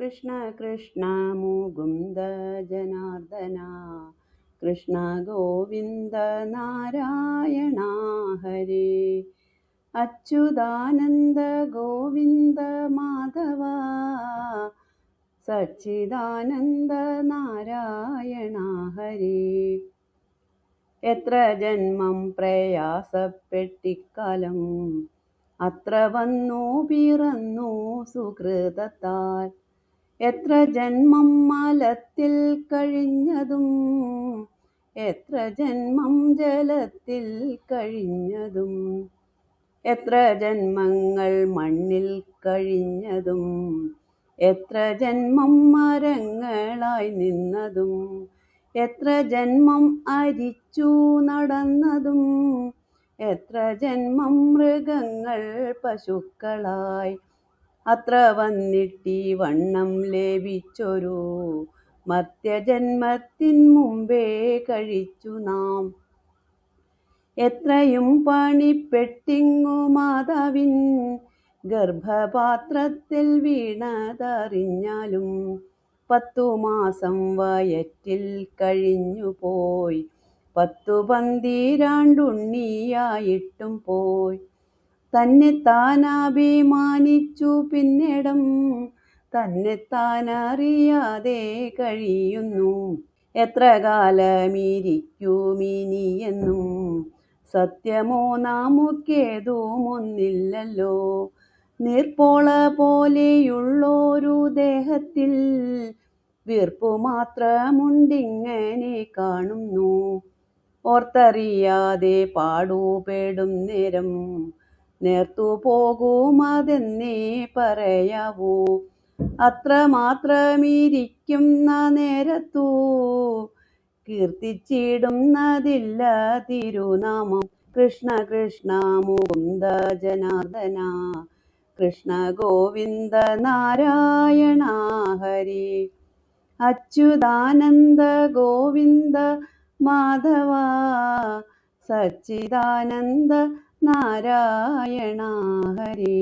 കൃഷ്ണ കൃഷ്ണ മുകുന്ദ ജനാർദ്ദന. കൃഷ്ണ ഗോവിന്ദ നാരായണ ഹരേ. അച്യുതാനന്ദ ഗോവിന്ദ മാധവ. സച്ചിദാനന്ദ നാരായണ ഹരേ. എത്ര ജന്മം പ്രയാസപ്പെട്ടിക്കാലം. അത്ര വന്നു പിറന്നു സുഹൃതത്താൽ. എത്ര ജന്മം മലത്തിൽ കഴിഞ്ഞതും എത്ര ജന്മം ജലത്തിൽ കഴിഞ്ഞതും എത്ര ജന്മങ്ങൾ മണ്ണിൽ കഴിഞ്ഞതും എത്ര ജന്മം മരങ്ങളായി നിന്നതും എത്ര ജന്മം അരിച്ചു നടന്നതും എത്ര ജന്മം മൃഗങ്ങൾ പശുക്കളായി അത്ര വന്നിട്ടി വണ്ണം ലേപിച്ചൊരു മർത്യജന്മത്തിൻ മുമ്പേ കഴിച്ചു നാം. എത്രയും പണിപ്പെട്ടിങ്ങു മാതാവിൻ ഗർഭപാത്രത്തിൽ വീണതറിഞ്ഞാലും പത്തു മാസം വയറ്റിൽ കഴിഞ്ഞു പോയി. പത്തു പന്തിരാണ്ടുണ്ണിയായിട്ടും പോയി. തന്നെ താനാഭിമാനിച്ചു പിന്നിടം തന്നെ താനറിയാതെ കഴിയുന്നു. എത്ര കാലമിരിക്കുമിനിയെന്നും സത്യമോ നാമുക്കേതും ഒന്നില്ലല്ലോ നീർപ്പോള പോലെയുള്ളൊരു ദേഹത്തിൽ വീർപ്പു മാത്രമുണ്ടിങ്ങനെ കാണുന്നു. ഓർത്തറിയാതെ പാടുപെടും നേരം നേർത്തു പോകുമതെന്നേ പറയാവൂ. അത്രമാത്രമിരിക്കുന്ന നേരത്തു. കീർത്തിച്ചിടുന്നതില്ല തിരുനാമം. കൃഷ്ണ കൃഷ്ണ മുകുന്ദ ജനാർദന കൃഷ്ണ ഗോവിന്ദ നാരായണ ഹരി. അച്യുതാനന്ദ ഗോവിന്ദ മാധവ. സച്ചിദാനന്ദ നാരായണ ഹരി